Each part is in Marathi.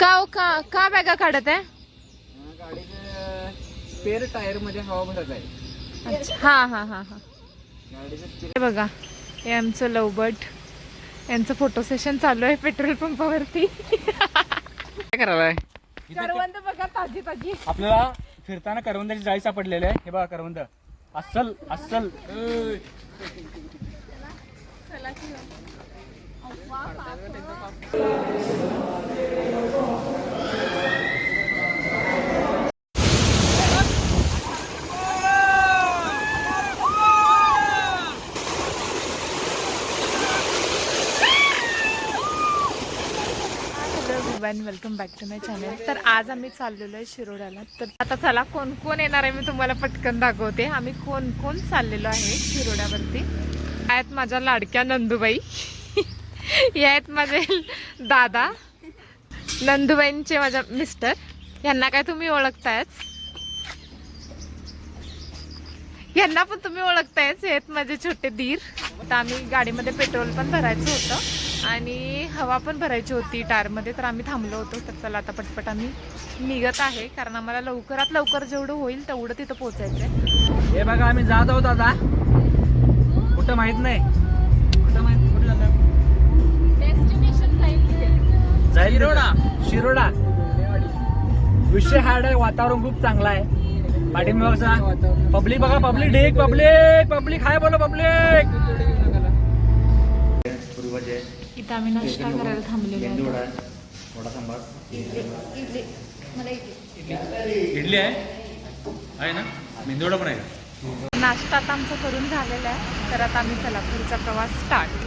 का हो, का का बॅगा काढत आहे? गाडीचं स्पेअर टायरमध्ये हवा भरत आहे. अच्छा हा हा हा हा. गाडीचं स्पेअर हे बघा हे आमचं लवबट. यांचं फोटो सेशन चालू आहे पेट्रोल पंपावरती काय करायलाय? करवंद बघा ताजी ताजी. आपल्याला फिरताना करवंदाची जाळी सापडलेली आहे. हे बघा करवंद. अस्सल अस्सल. Welcome back to my channel तर आज आम्ही चाललेलो आहे शिरोड्याला. तर आता चला कोण कोण येणार आहे मी तुम्हाला पटकन दाखवते. आम्ही कोण कोण चाललेलो आहे शिरोड्यावरती? आहेत माझ्या लाडक्या नंदूबाई. हे आहेत माझे दादा नंदुबाईंचे माझ्या मिस्टर यांना काय तुम्ही ओळखतायच यांना पण तुम्ही ओळखतायच आहेत माझे छोटे दीर. तर आम्ही गाडीमध्ये पेट्रोल पण भरायचं होतं आणि हवा पण भरायची होती टारमध्ये तर आम्ही थांबलो होतो. तर चला आता पटपट आम्ही निघत आहे कारण आम्हाला लवकरात लवकर जेवढं होईल तेवढं तिथं पोहोचायचं आहे हे बघा आम्ही जात आहोत आता. कुठं माहीत नाही. शिरोडा. विषय हार्ड आहे वातावरण खूप चांगलं आहे. पाठीमागचा पब्लिक बघा पब्लिक ढेक पब्लिक पब्लिक हाय बोलो पब्लिक इथं आम्ही नाश्ता करायला थांबलेलो इडली आहे? आहे ना? मेंदुवडा पण आहे. नाश्ता आता आमचा करून झालेला आहे. तर आता आम्ही चला पुढचा प्रवास स्टार्ट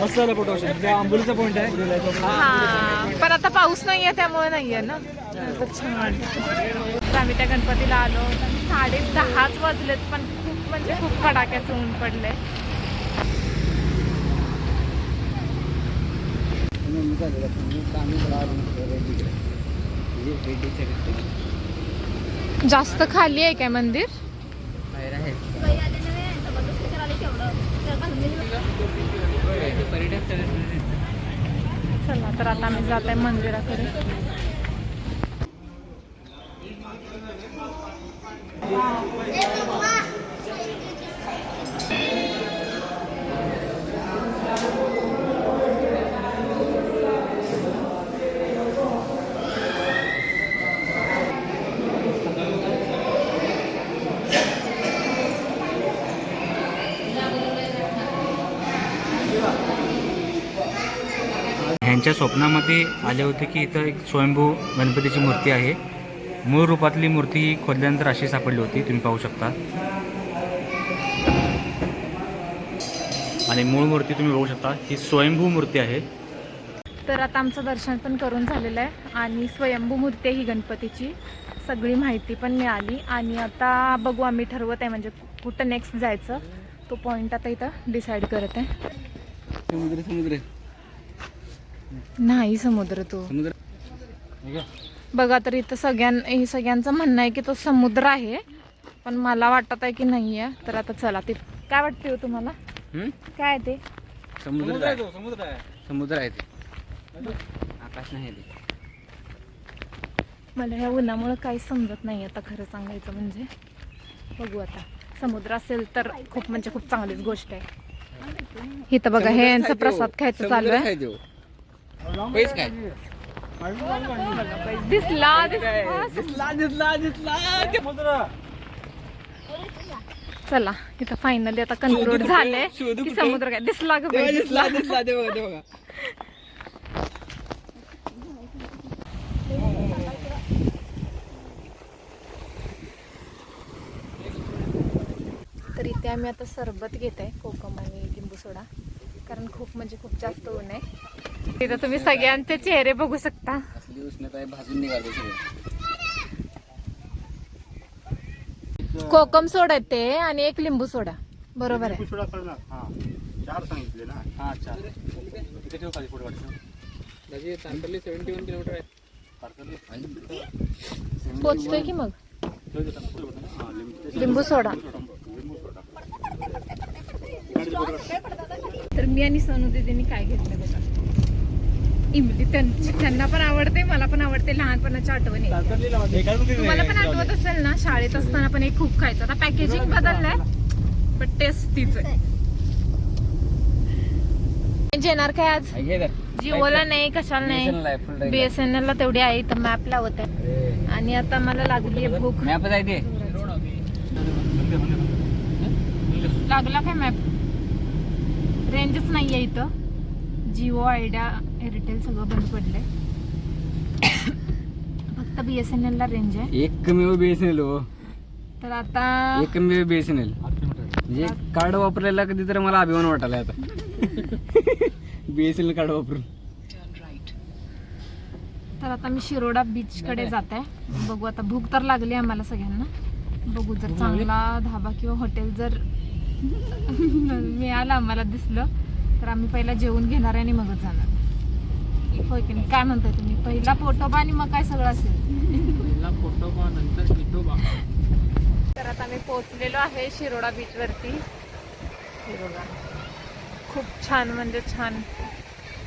मस्त फोटो आंबोलीचा आहे पण आता पाऊस नाहीये त्यामुळे नाहीये ना. छान आम्ही त्या गणपतीला आलो. साडे दहाच वाजलेत पण खूप म्हणजे खूप फटाक्याचं ऊन पडले जास्त खाली आहे काय मंदिर? चला तर आता आम्ही जात आहे मंदिराकडे Wow. स्वप्नामध्ये आले होते की इथं एक स्वयंभू गणपतीची मूर्ती आहे. मूळ रूपातली मूर्ती ही खोदल्यानंतर अशी सापडली होती. तुम्ही पाहू शकता. आणि मूळ मूर्ती तुम्ही बघू शकता. ही स्वयंभू मूर्ती आहे. तर आता आमचं दर्शन पण करून झालेलं आहे. आणि स्वयंभू मूर्ती आहे ही गणपतीची. सगळी माहिती पण मिळाली. आणि आता बघू आम्ही ठरवत आहे म्हणजे कुठं नेक्स्ट जायचं. तो पॉईंट आता इथं डिसाईड करत आहे. समुद्र समुद्र. नाही समुद्र तो. समुद्र बघा तर इथं सगळ्यां हे सगळ्यांचं म्हणणं आहे की तो समुद्र आहे पण मला वाटत आहे की नाही आहे. तर आता चला ते काय वाटते हो तुम्हाला? काय आहे ते? समुद्र समुद्र आहे समुद्र आहे. समुद्र आहे ते. आकाश नाही ते. मला ह्या उन्हामुळं काहीच समजत नाही आता खरं सांगायचं म्हणजे. बघू आता. समुद्र असेल तर खूप म्हणजे खूप चांगलीच गोष्ट आहे. इथं बघा हे यांचा प्रसाद खायचं चालू आहे. पैस काय? दिसला दिसला दिसला दिसला चला इथं फायनली आता कन्क्लूड झाले की? समुद्र काय? दिसला का? दिसला दिसला ते बघा ते बघा. तर इथे इथे आम्ही आता सरबत घेत आहे कोकम आणि लिंबू सोडा. कारण खूप म्हणजे खूप जास्त ऊन आहे. तिथं तुम्ही सगळ्यांचे चेहरे बघू शकता. असली उष्णता आहे भाजून निघाले सगळे. कोकम सोडा आहे ते आणि एक लिंबू सोडा. बरोबर आहे. चार सांगितले ना? हा अच्छा इथे ठेव खाली पुढे वाटतं. त्याची तारकर्ली सेव्हन्टी वन किलोमीटर आहे पोचतोय की मग? ठेव देतो. पुढे होतं ना. हा, लिंबू लिंबू सोडा. लिंबू सोडा. तर मी आणि सोनू दीदींनी काय घेतलं बघा? इमली त्यांची त्यांना पण आवडते मला पण आवडते लहानपणाच्या आठवणी. तुम्हाला पण आठवत असेल ना शाळेत असताना पण हे खूप खायचं. आता पॅकेजिंग बदललंय पण टेस्ट तीच आहे. येणार काय आज. जिओला नाही कशाला नाही. बीएसएनएल ला तेवढी आहे तर मॅप लावत आहे आणि आता मला लागली आहे भूक ते लागला काय मॅप रेंजच नाही आहे इथं. जिओ आयडिया एअरटेल सगळं बंद पडलंय. फक्त बीएसएनएल ला रेंज आहे. एकमेव बीएसएनएल हो. तर आता एकमेव बीएसएनएल म्हणजे कार्ड वापरलेला कधी तर मला अभिमान वाटायला आता. बीएसएनएल कार्ड वापरून. तर आता मी शिरोडा बीच कडे जात. आहे बघू आता. भूक तर लागली आम्हाला सगळ्यांना. बघू जर चांगला धाबा किंवा हॉटेल जर मिळालं आम्हाला दिसलं. तर आम्ही पहिला जेवून घेणार आहे आणि मगच जाणार. होय की नाही? काय म्हणताय तुम्ही? पहिला पोटोबा आणि मग काय सगळं असेल. तर आता मी पोहोचलेलो आहे शिरोडा बीच वरती. हे बघा खूप छान म्हणजे छान.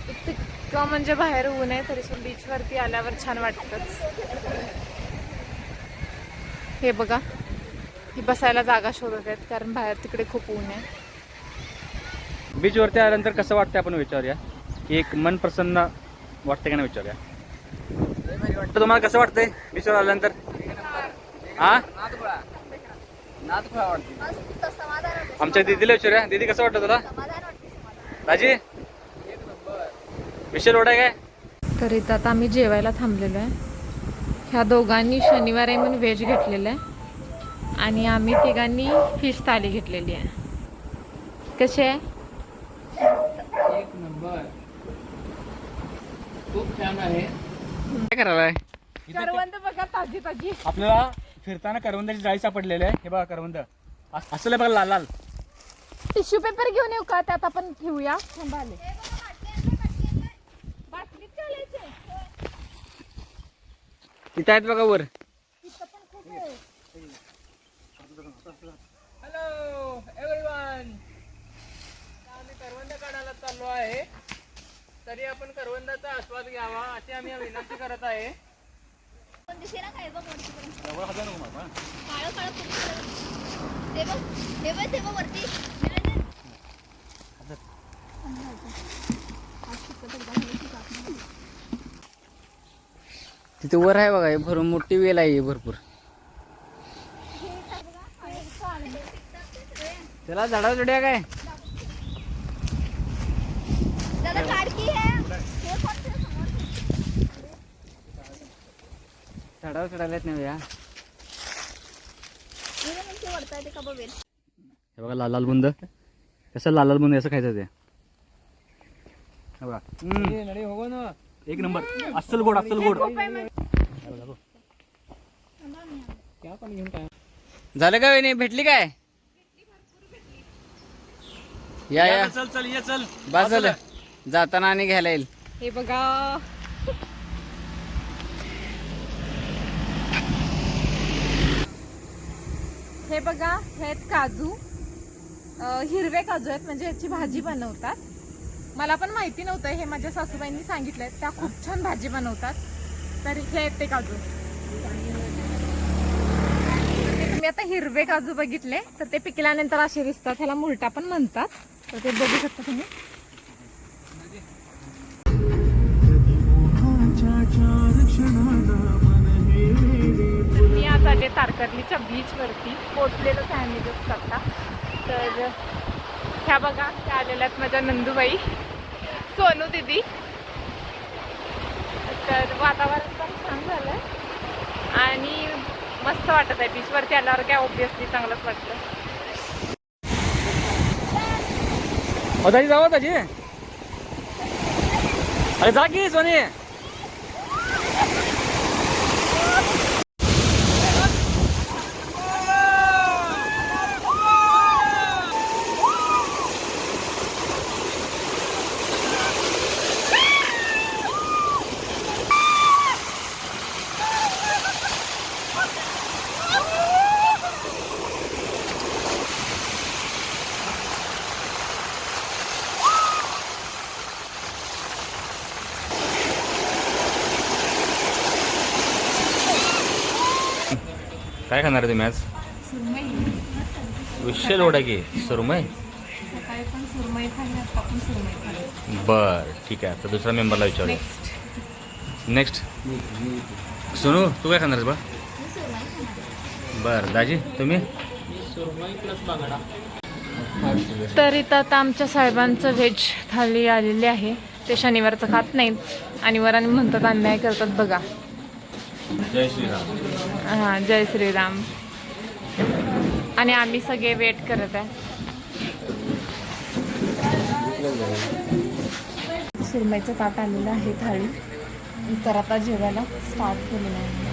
इतकं म्हणजे बाहेर ऊन आहे तरी पण बीच वरती आल्यावर छान वाटतच. हे बघा. ही बसायला जागा शोधत आहेत कारण बाहेर तिकडे खूप ऊन आहे. बीचवरती आल्यानंतर कसं वाटतं आपण विचारूया? एक मन प्रसन्न वाटतं का नाही विचारूया? तुम्हाला कसं वाटतंय बीचवर आल्यानंतर? हा? आमच्या दीदीला विचारूया. दीदी कसं वाटतं तुला? राजी विषय रोड आहे काय? तर इथं आता आम्ही जेवायला थांबलेलो आहे. ह्या दोघांनी शनिवार आहे म्हणून व्हेज घेतलेलं आहे. आणि आम्ही तिघांनी फिश थाली घेतलेली आहे. कशी आहे? एक नंबर. खूप छान आहे. काय करायलाय? करवंद बघा ताजी ताजी. आपल्याला फिरताना करवंदाची जाळी सापडलेली आहे. हे बघा करवंद. अस- असलं बघा लाल लाल. टिश्यू पेपर घेऊन येऊ का? त्यात आपण ठेवूया थांबा आले. बाटलीत घालायचे. तिथे आहेत बघा वर हॅलो एव्हरीवन आम्ही करवंद काढायला चाललो आहे. तरी आपण करवंदाचा आस्वाद घ्यावा अशी आम्ही विनंती करत आहे. तिथे वर आहे बघा हे भरून मोठी वेल आहे ही भरपूर. त्याला झाडा जोड्या काय? झाडावर चढायला येत नाही या हे बघा लाल लाल बुंद. कसं लाल लाल बुंद असं खायचं ते. हे बघा. हम्म. एक नंबर. अस्सल गोड अस्सल गोड. झालं का वहिनी? भेटली काय? या या. चल चल ये चल. बस झालं. जाताना आणि घ्यायला येईल. हे बघा. हे बघा हे आहेत काजू हिरवे काजू आहेत म्हणजे याची भाजी बनवतात. मला पण माहिती नव्हतं हे माझ्या सासूबाईंनी सांगितलंय. त्या खूप छान भाजी बनवतात. तर हे आहेत ते काजू. ते तुम्ही आता हिरवे काजू बघितले तर ते पिकल्यानंतर असे दिसतात. ह्याला मुलटा पण म्हणतात. तर ते बघू शकता तुम्ही. क्षणात मी आज आले तारकर्लीच्या बीचवरती पोचलेलोच आहे आता तर ह्या बघा त्या आलेल्या आहेत माझ्या नंदूबाई सोनू दिदी. तर वातावरण पण छान झालं आणि मस्त वाटत आहे बीचवरती आल्यावर काय ऑब्विसली चांगलंच वाटतं. अहो, दाजी अरे जा की सोनी. काय खाणार तुम्ही आज? विषय लोडा की? सुरमय बर ठीक आहे. आता दुसऱ्या मेंबरला विचारूया नेक्स्ट सोनू तू काय खाणार बा? बर दाजी तुम्ही? तर इथं आता आमच्या साहेबांचं व्हेज थाली आलेली आहे. ते शनिवारचं खात नाहीत आणि वराने म्हणतात अन्याय करतात बघा. जय श्रीराम. हां जय श्रीराम. आणि आम्ही सगळे वेट करत आहे. सुरमईचं ताट आलेलं आहे थाळी. तर आता जेवायला स्टार्ट केलेलं आहे.